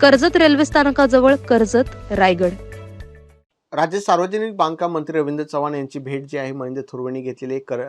Karjat railway स्थानकाजवळ कर्जत रायगड. राज्य सार्वजनिक बांधकाम मंत्री रवींद्र चव्हाण यांची भेट जी आहे महेंद्र थुरवेणी घेतलेली कर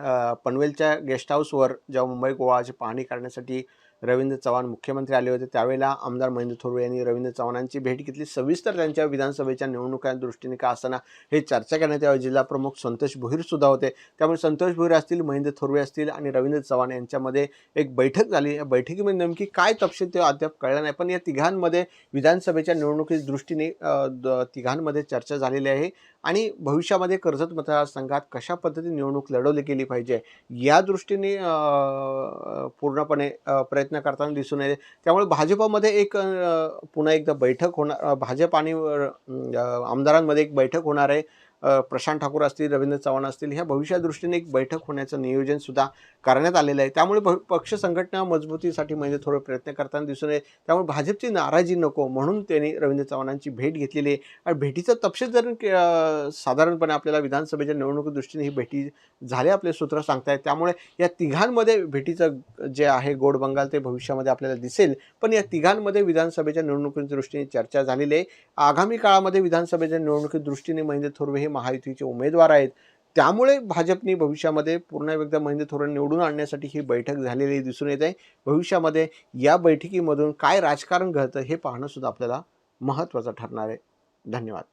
पनवेलच्या गेस्ट हाऊसवर जेव्हा मुंबई गोवाची पाहणी करण्यासाठी रवींद्र चव्हाण मुख्यमंत्री आले होते. त्यावेळेला आमदार महेंद्र थोरवे यांनी रवींद्र चव्हाणांची भेट घेतली. सविस्तर त्यांच्या विधानसभेच्या निवडणुका दृष्टीने का असताना हे चर्चा करण्यात यावी. जिल्हा प्रमुख संतोष भोईर सुद्धा होते. त्यामुळे संतोष भोईर असतील महेंद्र थोरवे असतील आणि रवींद्र चव्हाण यांच्यामध्ये एक बैठक झाली. या बैठकीमध्ये नेमकी काय तपशील ते अद्याप कळलं नाही. पण या तिघांमध्ये विधानसभेच्या निवडणुकीच्या दृष्टीने द- तिघांमध्ये चर्चा झालेली आहे. आणि भविष्यामध्ये कर्जत मतदारसंघात कशा पद्धतीने निवडणूक लढवली गेली पाहिजे? या दृष्टीने पूर्णपणे प्रयत्न प्रयत्न करताना दिसून येते. त्यामुळे भाजपमध्ये एक पुन्हा एकदा बैठक होणार भाजप आणि आमदारांमध्ये एक बैठक होणार आहे. प्रशांत ठाकूर असतील रवींद्र चव्हाण असतील ह्या भविष्या दृष्टीने एक बैठक होण्याचं नियोजन सुद्धा करण्यात आलेलं आहे. त्यामुळे भ- पक्ष संघटना मजबूतीसाठी म्हणजे थोडे प्रयत्न करताना दिसून येते त्यामुळे भाजपची नाराजी नको म्हणून त्यांनी रवींद्र चव्हाणांची भेट घेतलेली आहे. आणि भेटीचा तपशील जर साधारणपणे आपल्याला विधानसभेच्या निवडणुकी दृष्टीने ही भेटी झाले आपले सूत्र सांगतायत. त्यामुळे या तिघांमध्ये भेटीचं जे आहे गोड बंगाल ते भविष्यामध्ये आपल्याला दिसेल. पण या तिघांमध्ये विधानसभेच्या निवडणुकीच्या दृष्टीने चर्चा झालेली आहे. आगामी काळामध्ये विधानसभेच्या निवडणुकी दृष्टीने म्हणजे महेंद्र थोरवे हे महायुतीचे उमेदवार आहेत. त्यामुळे भाजपने भविष्यामध्ये पूर्ण एकदा महेंद्र थोरण निवडून आणण्यासाठी ही बैठक झालेली दिसून येत आहे. भविष्यामध्ये या बैठकीमधून काय राजकारण घडतं हे पाहणंसुद्धा आपल्याला महत्त्वाचं ठरणार आहे. धन्यवाद.